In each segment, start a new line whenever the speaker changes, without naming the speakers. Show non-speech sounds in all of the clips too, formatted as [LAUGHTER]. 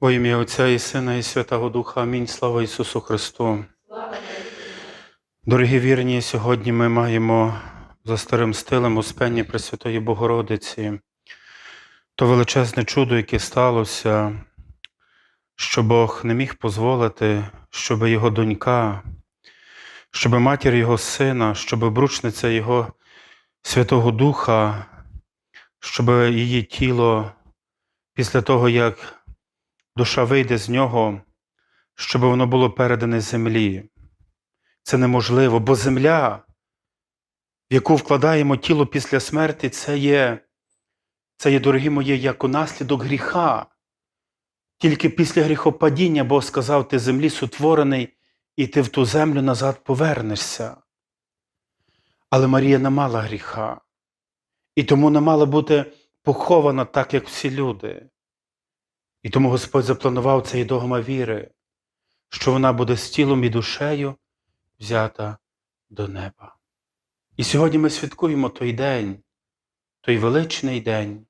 Во ім'я Отця і Сина, і Святого Духа. Амінь. Слава Ісусу Христу. Дорогі вірні, сьогодні ми маємо за старим стилем Успенні Пресвятої Богородиці то величезне чудо, яке сталося, що Бог не міг дозволити, щоб його донька, щоб матір його сина, щоб бручниця Його Святого Духа, щоб її тіло після того, як душа вийде з нього, щоб воно було передане землі. Це неможливо, бо земля, в яку вкладаємо тіло після смерті, це є, це є, дорогі мої, як наслідок гріха. Тільки після гріхопадіння Бог сказав, ти землі сутворений, і ти в ту землю назад повернешся. Але Марія не мала гріха, і тому не мала бути похована так, як всі люди. І тому Господь запланував цей догма віри, що вона буде з тілом і душею взята до неба. І сьогодні ми святкуємо той день, той величний день,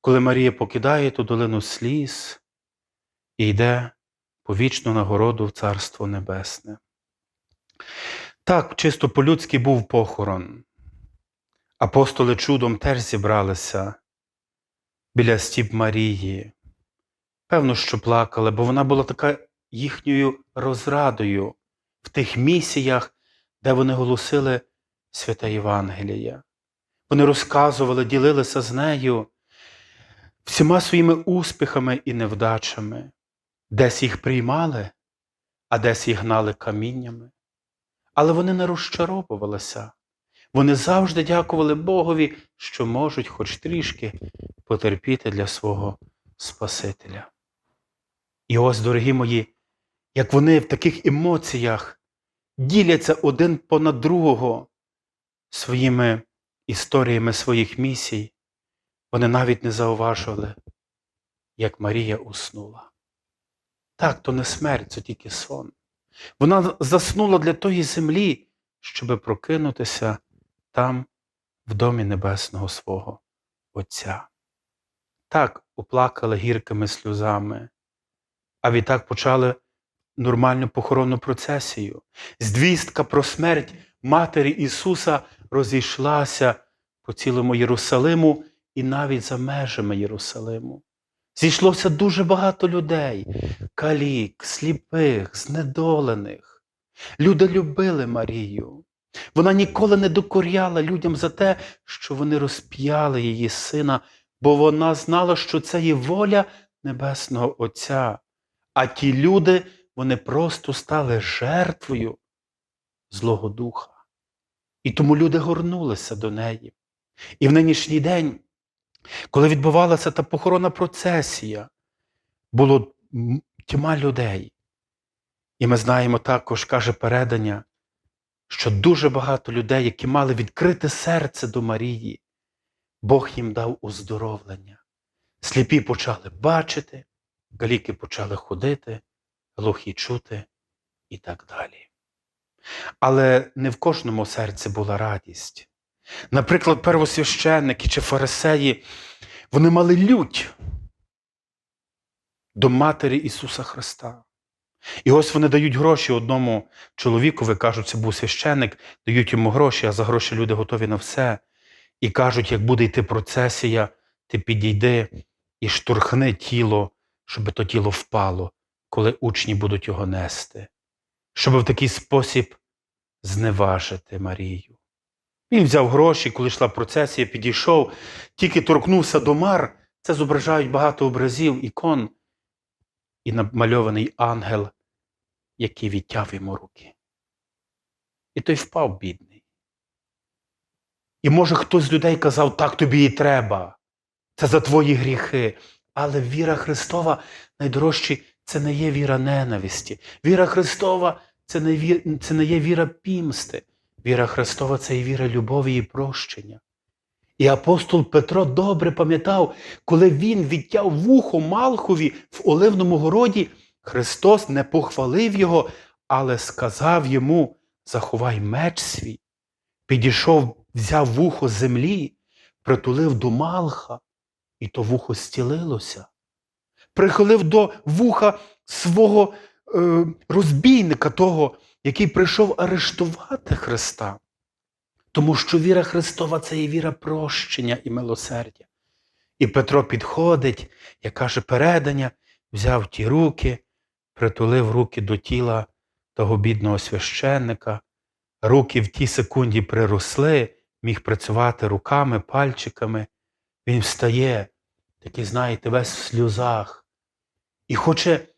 коли Марія покидає ту долину сліз і йде по вічну нагороду в Царство Небесне. Так, чисто по-людськи був похорон. Апостоли чудом теж зібралися біля стіп Марії. Певно, що плакали, бо вона була така їхньою розрадою в тих місіях, де вони голосили святе Євангеліє. Вони розказували, ділилися з нею всіма своїми успіхами і невдачами, десь їх приймали, а десь їх гнали каміннями. Але вони не розчаровувалися. Вони завжди дякували Богові, що можуть хоч трішки потерпіти для свого Спасителя. І ось, дорогі мої, як вони в таких емоціях діляться один понад другого своїми історіями своїх місій, вони навіть не зауважували, як Марія уснула. Так, то не смерть, це тільки сон. Вона заснула для тої землі, щоб прокинутися там, в домі небесного свого Отця. Так оплакали гіркими сльозами, а відтак почали нормальну похоронну процесію. Звістка про смерть Матері Ісуса розійшлася по цілому Єрусалиму і навіть за межами Єрусалиму. Зійшлося дуже багато людей, калік, сліпих, знедолених. Люди любили Марію. Вона ніколи не докоряла людям за те, що вони розп'яли її сина, бо вона знала, що це є воля Небесного Отця. А ті люди, вони просто стали жертвою Злого Духа. І тому люди горнулися до неї. І в нинішній день, коли відбувалася та похоронна процесія, було тьма людей. І ми знаємо також, каже передання, що дуже багато людей, які мали відкрите серце до Марії, Бог їм дав оздоровлення. Сліпі почали бачити, каліки почали ходити, глухі чути і так далі. Але не в кожному серці була радість. Наприклад, первосвященники чи фарисеї, вони мали лють до Матері Ісуса Христа. І ось вони дають гроші одному чоловікові, кажуть, це був священник, дають йому гроші, а за гроші люди готові на все. І кажуть, як буде йти процесія, ти підійди і штурхни тіло, щоб то тіло впало, коли учні будуть його нести, щоб в такий спосіб зневажити Марію. Він взяв гроші, коли йшла процесія, підійшов, тільки торкнувся до мар, це зображають багато образів, ікон, і намальований ангел, який відтяв йому руки. І той впав бідний. І може хтось з людей казав, так тобі і треба, це за твої гріхи. Але віра Христова найдорожчі це не є віра ненависті. Віра Христова це не, ві... це не є віра пімсти. Віра Христова це є віра любові і прощення. І апостол Петро добре пам'ятав, коли він відтяв вухо Малхові в Оливному городі, Христос не похвалив його, але сказав йому: заховай меч свій. Підійшов, взяв вухо землі, притулив до Малха, і то вухо стілилося. прихилив до вуха свого е, розбійника, того, який прийшов арештувати Христа. Тому що віра Христова це є віра прощення і милосердя. І Петро підходить, як каже передання, взяв ті руки, притулив руки до тіла того бідного священника. Руки в тій секунді приросли, міг працювати руками, пальчиками. Він встає, такий, знаєте, весь в сльозах, і хоче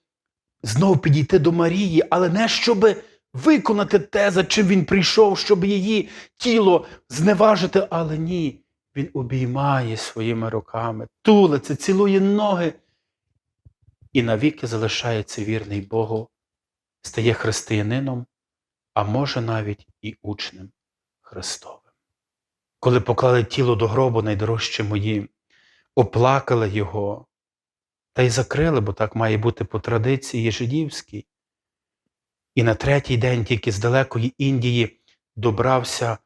знову підійти до Марії, але не щоб виконати те, за чим він прийшов, щоб її тіло зневажити, але ні. Він обіймає своїми руками, тулиться, цілує ноги і навіки залишається вірний Богу, стає християнином, а може навіть і учнем Христовим. Коли поклали тіло до гробу найдорожче мої, оплакали його та й закрили, бо так має бути по традиції жидівській. І на третій день тільки з далекої Індії добрався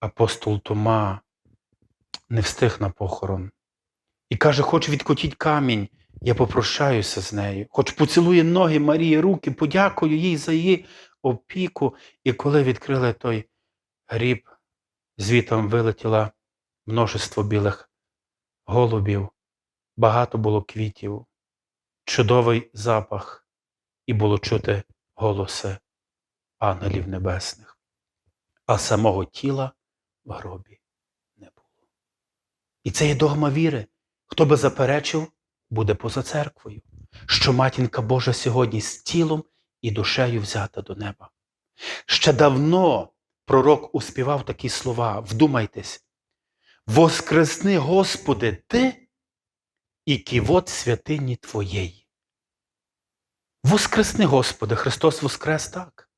апостол Тома, не встиг на похорон. І каже, хоч відкотіть камінь, я попрощаюся з нею, хоч поцілує ноги Марії, руки, подякую їй за її опіку. І коли відкрили той гріб, звітом вилетіло множество білих голубів, багато було квітів, чудовий запах, і було чути голоси ангелів небесних, а самого тіла в гробі не було. І це є догма віри. Хто би заперечив, буде поза церквою, що матінка Божа сьогодні з тілом і душею взята до неба. Ще давно пророк успівав такі слова, вдумайтесь, Воскресни, Господи, Ти і ківот святині Твоєї. Воскресни, Господи, Христос Воскрес так.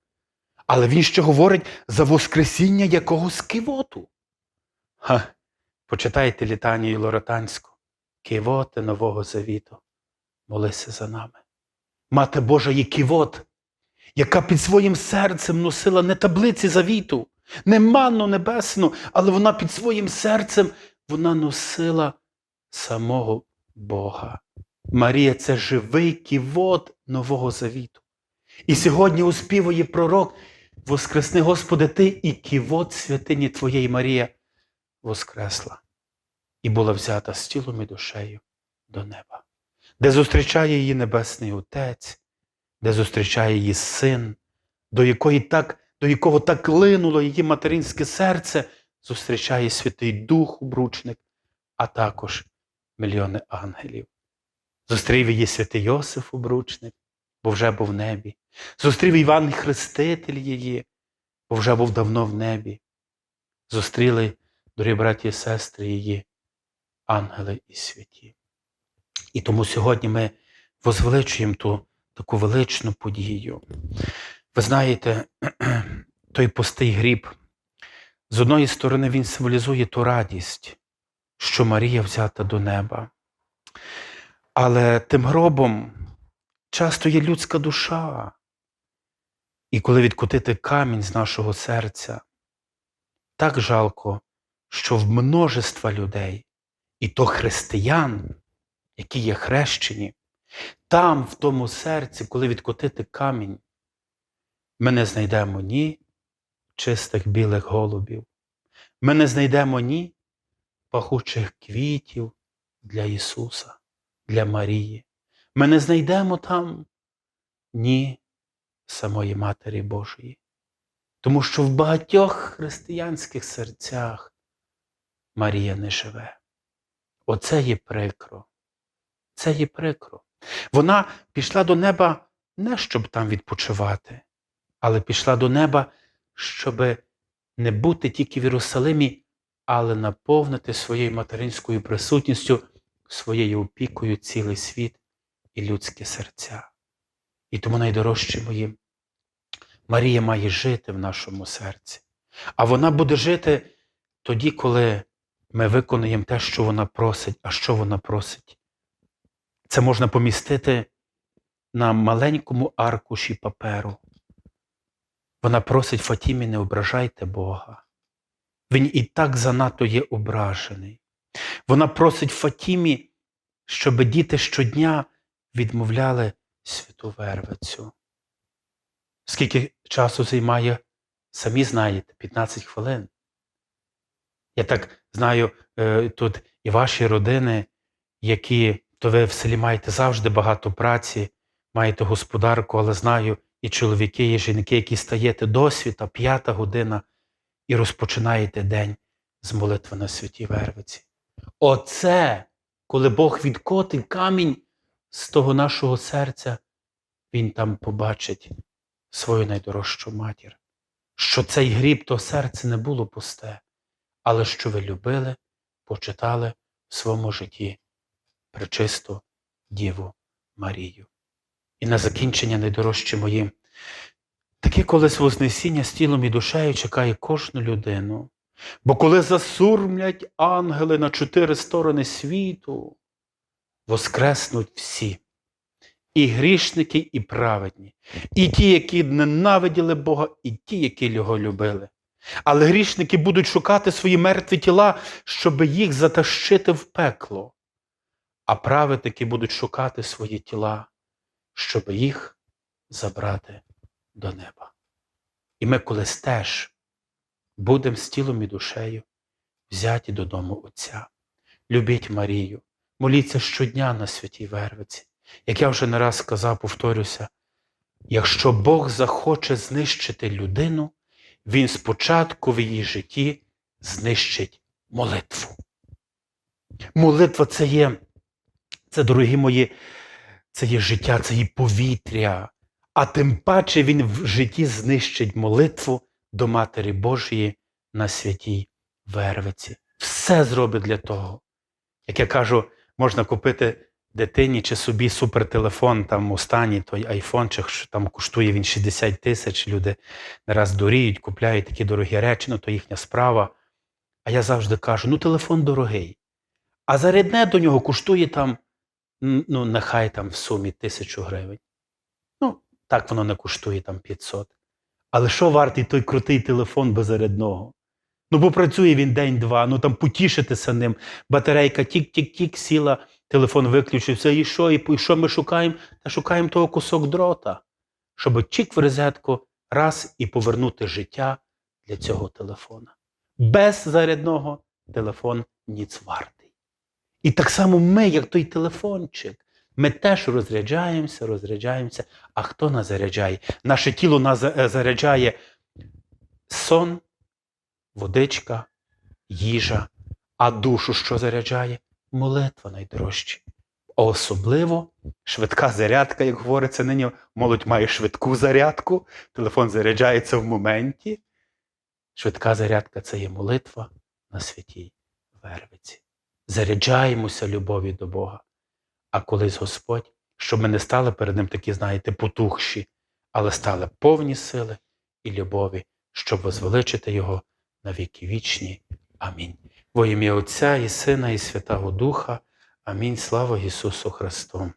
Але Він ще говорить за Воскресіння якогось кивоту. Ха, почитайте літанію Лоретанську, кивоти Нового Завіту. Молися за нами. Мати Божа є кивот, яка під своїм серцем носила не таблиці завіту, не манну небесну, але вона під своїм серцем вона носила самого Бога. Марія це живий ківот Нового Завіту. І сьогодні успівує пророк, Воскресни, Господи, Ти і ківот святині Твоєї Марія воскресла і була взята з тілом і душею до неба, де зустрічає її Небесний Отець, де зустрічає її син, до якої так, до якого так линуло її материнське серце, зустрічає Святий Дух обручник, а також мільйони ангелів. Зустрів її святий Йосиф обручник, бо вже був в небі. Зустрів Іван Хреститель її, бо вже був давно в небі. Зустріли, дорогі браті і сестри, її, ангели і святі. І тому сьогодні ми возвеличуємо ту таку величну подію. Ви знаєте, [CLEARS THROAT] той пустий гріб, з одної сторони, він символізує ту радість, що Марія взята до неба. Але тим гробом часто є людська душа. І коли відкотити камінь з нашого серця, так жалко, що в множества людей, і то християн, які є хрещені, там, в тому серці, коли відкотити камінь, ми не знайдемо ні чистих білих голубів, ми не знайдемо ні пахучих квітів для Ісуса, для Марії. Ми не знайдемо там ні самої Матері Божої. Тому що в багатьох християнських серцях Марія не живе. Оце є прикро. Це є прикро. Вона пішла до неба не щоб там відпочивати, але пішла до неба, щоб не бути тільки в Єрусалимі, але наповнити своєю материнською присутністю, своєю опікою цілий світ і людські серця. І тому найдорожче мої, Марія має жити в нашому серці. А вона буде жити тоді, коли ми виконуємо те, що вона просить. А що вона просить? Це можна помістити на маленькому аркуші паперу. Вона просить Фатімі, не ображайте Бога. Він і так занадто є ображений. Вона просить Фатімі, щоб діти щодня відмовляли святу Вервицю. Скільки часу займає, самі знаєте, 15 хвилин. Я так знаю, е, тут і ваші родини, які то ви в селі маєте завжди багато праці, маєте господарку, але знаю і чоловіки, і жінки, які стаєте до світа, п'ята година, і розпочинаєте день з молитви на святій Вервиці. Оце, коли Бог відкотить камінь з того нашого серця, Він там побачить свою найдорожчу матір, що цей гріб то серце не було пусте, але що ви любили, почитали в своєму житті пречисту Діву Марію. І на закінчення найдорожче мої. Таке колись Вознесіння з тілом і душею чекає кожну людину. Бо коли засурмлять ангели на чотири сторони світу, воскреснуть всі. І грішники, і праведні, і ті, які ненавиділи Бога, і ті, які його любили. Але грішники будуть шукати свої мертві тіла, щоб їх затащити в пекло, а праведники будуть шукати свої тіла, щоб їх забрати до неба. І ми колись теж будемо з тілом і душею взяті додому Отця. Любіть Марію, моліться щодня на святій Вервиці. Як я вже не раз сказав, повторюся, якщо Бог захоче знищити людину, Він спочатку в її житті знищить молитву. Молитва це є, це, дорогі мої, це є життя, це є повітря. А тим паче він в житті знищить молитву до Матері Божої на святій Вервиці. Все зробить для того. Як я кажу, можна купити дитині чи собі супертелефон, там останній той айфон, чи там коштує він 60 тисяч. Люди не раз доріють, купляють такі дорогі речі, ну то їхня справа. А я завжди кажу: ну телефон дорогий. А зарядне до нього коштує там, ну, нехай там в сумі тисячу гривень. Ну, так воно не коштує там 500. Але що вартий той крутий телефон без зарядного? Ну, бо працює він день-два, ну там потішитися ним. Батарейка тік-тік-тік сіла, телефон виключився. І що? І, що ми шукаємо? Та шукаємо того кусок дрота, щоб чік в розетку раз і повернути життя для цього телефона. Без зарядного телефон ніц вартий. І так само ми, як той телефончик, ми теж розряджаємося, розряджаємося. А хто нас заряджає? Наше тіло нас е, заряджає сон, водичка, їжа, а душу що заряджає? Молитва найдорожче. А особливо швидка зарядка, як говориться нині, молодь має швидку зарядку, телефон заряджається в моменті. Швидка зарядка це є молитва на святій Вервиці. Заряджаємося любові до Бога. А колись Господь, щоб ми не стали перед Ним такі, знаєте, потухші, але стали повні сили і любові, щоб возвеличити Його на віки вічні. Амінь. Во ім'я Отця і Сина, і Святого Духа. Амінь. Слава Ісусу Христу.